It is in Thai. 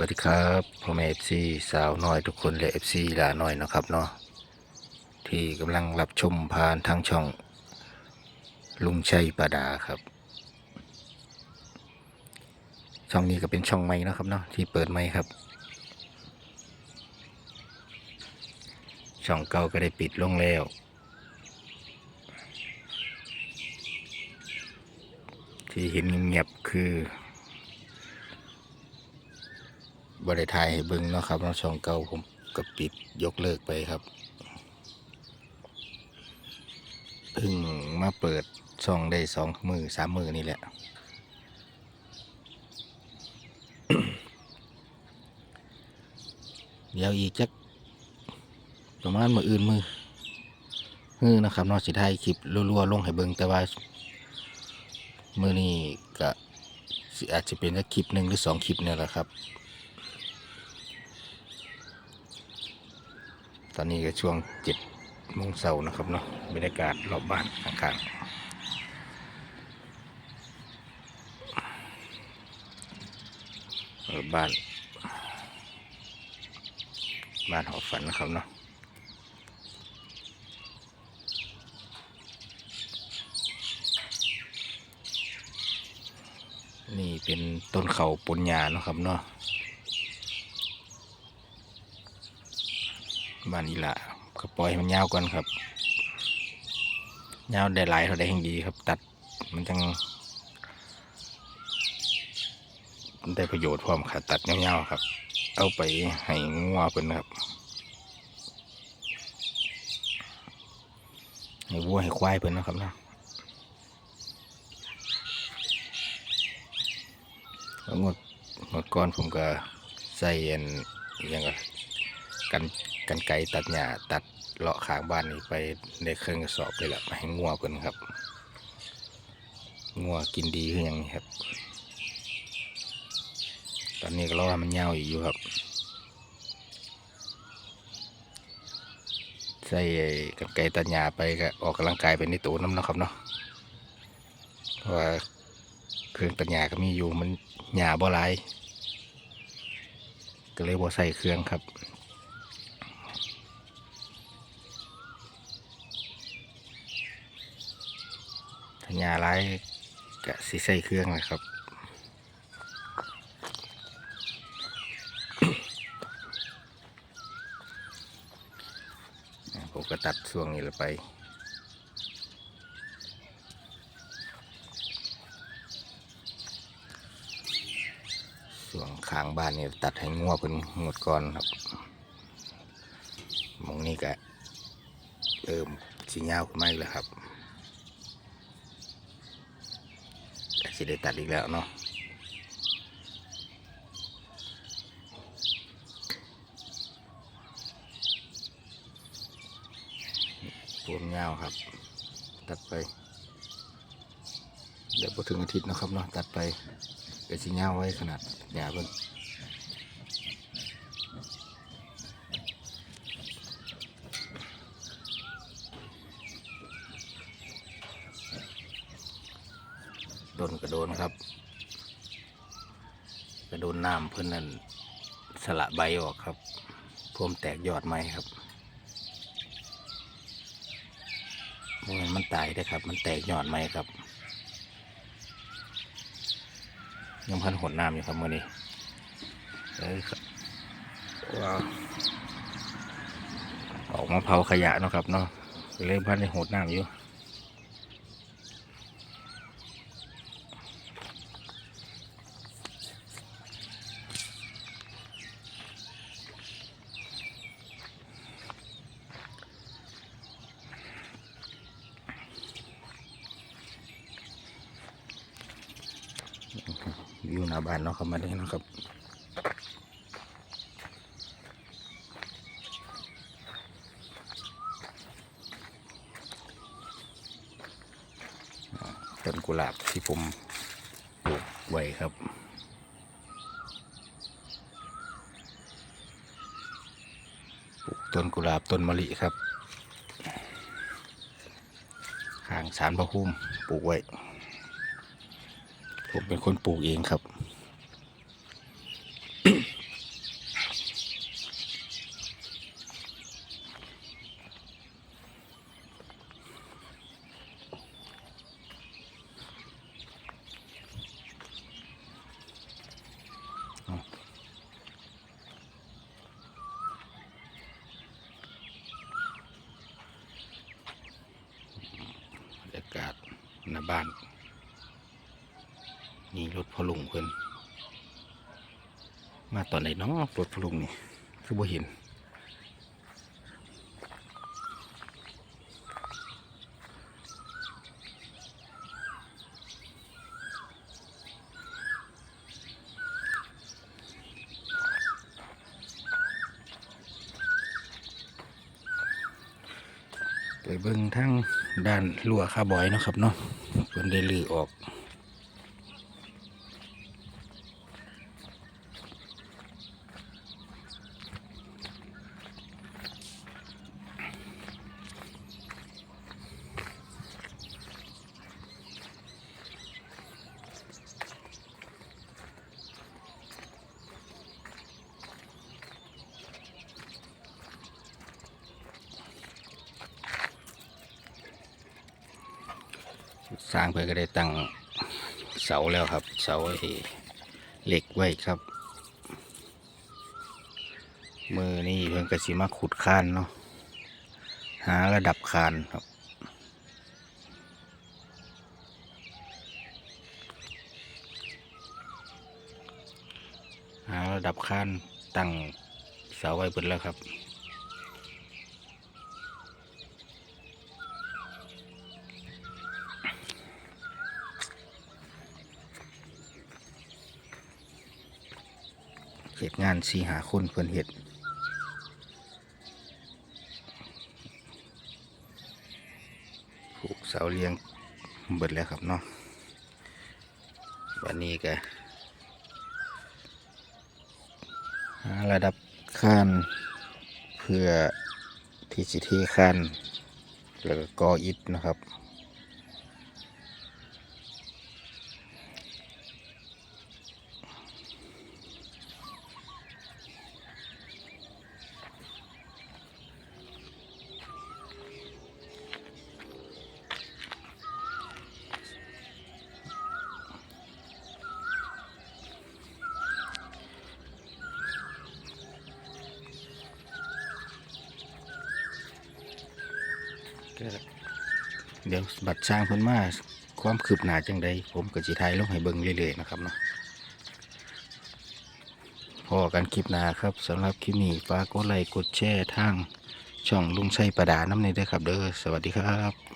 วัสดีครับพ่อแม่เอฟซีสาวน้อยทุกคนและเอฟซีหลาน้อยนะครับเนาะที่กำลังรับชมผ่านทางช่อง ลุงชัยปาดาครับ ช่องนี้ก็เป็นช่องใหม่นะครับเนาะที่เปิดใหม่ครับ ช่องเก่าก็ได้ปิดลงแล้วที่เห็นเงียบๆคือ บริทายให้เบิ่งเนาะครับเนาะช่องเก่าผมก็ปิดยกเลิกไปครับเพิ่งมาเปิดช่องได้สองมือสามมือนี่แหละ เดี๋ยวอีกจักประมาณมืออื่นมือฮือนะครับนอกสิได้คลิปรัวๆลงให้เบิงแต่ว่ามือนี้ก็อาจจะเป็นสักคลิปหนึ่งหรือสองคลิปเนี่ยแหละครับ ตอนนี้ก็ช่วงเจ็ดโมงเช้านะครับเนาะบรรยากาศรอบบ้านข้างๆรอบบ้าน บ้านหอฝันนะครับเนาะนี่เป็นต้นเขาปนยาเนาะครับเนาะ บ้านอีหละก็ปล่อยให้มันยาวก่อนครับยาวได้หลายเท่าได้แห่งดีครับ ตัดมันจังได้ประโยชน์พร้อมค่ะตัดยาวๆครับ เอาไปให้งัวเพิ่นครับให้วัวให้ควายเพิ่นนะครับนะแล้วงดงดก่อนผมก็ใส่อันยังก็กัน กันไกตัดหญ้าตัดเลาะขางบ้านนี้ไปในเครื่องกระสอบเลยแหละให้งัวเพิ่นครับงัวกินดีคือหยังครับ ตอนนี้ก็รอให้มันยาวอีกอยู่ครับ ใส่กันไกตัดหญ้าไปก็ออกกำลังกายไปในตัวน้ำเนาะครับเนาะเพราะว่าเครื่องตัดหญ้าก็มีอยู่มันหญ้าบ่หลายก็เลยบ่ใส่เครื่องครับ ถ้า หญ้าร้ายก็สิใส่เครื่องนะครับผมก็ตัดช่วงนี้ละไปส่วนข้างบ้านนี่ตัดให้งัวเป็นงวดก่อนครับมองนี้ก็เริ่มสีเงาขึ้นมาอีกแล้วครับ ก็ สิได้ตัดอีกแล้วเนาะปวมยาครับ ตัดไป เดี๋ยวพอถึงอาทิตย์นะครับเนาะตัดไปเป็นสีเงาไว้ขนาดหยาเพิ่น โดนกระโดนครับ กระโดนน้ำเพื่อนนั่นสละใบออกครับพวมแตกยอดไม้ครับมันมันตายได้ครับ มันแตกยอดไม้ครับ ยังพันหดน้ำอยู่ครับมื่อนี้เอ้ยครับว้าวออกมาเผาขยะเนาะครับเนาะเริ่มพันในหดน้ำอยู่ อยู่ห น้าบ้านเนาะครับมาได้นะครับต้นกุหลาบที่ผมปลูกไว้ครับปลูกต้นกุหลาบต้นมะลิครับข้างสารพระภูมิปลูกไว้ ผมเป็นคนปลูกเองครับ อากาศในบ้าน นี่รถพลุงเพิ่นมาตอนไหนเนาะรถพลุงนี่คือบ่เห็นไปเบิ่งทั้งด้านรั้วคาบอยนะครับเนาะเพิ่นได้ลือออก สร้างเพื่อก็ได้ตั้งเสาแล้วครับ เสาไอ้เหล็กไว้ครับมือนี่เพิ่นก็สิมาขุดคานเนาะหาระดับคานครับ หาระดับคานตั้งเสาไว้เบิดแล้วครับ ตุงานสีหาคนเพิ่นเห็ดผูกเสาเลี้ยงเบิดแล้วครับเนาะวันนี้ก็ระดับข้นเพื่อที่สิเทข้นแล้วก็กออิฐนะครับ เดี๋ยวบัตรช้างเพิ่นมาความคืบหน้าจังใดผมกับจีไทยลงให้เบิ่งเรื่อยๆนะครับเนาะพอกันคลิปหน้าครับสำหรับคลิปนี้ฝากกดไลค์กดแชร์ทางช่องลุงชัยประดาน้ำในด้อครับเด้อสวัสดีครับ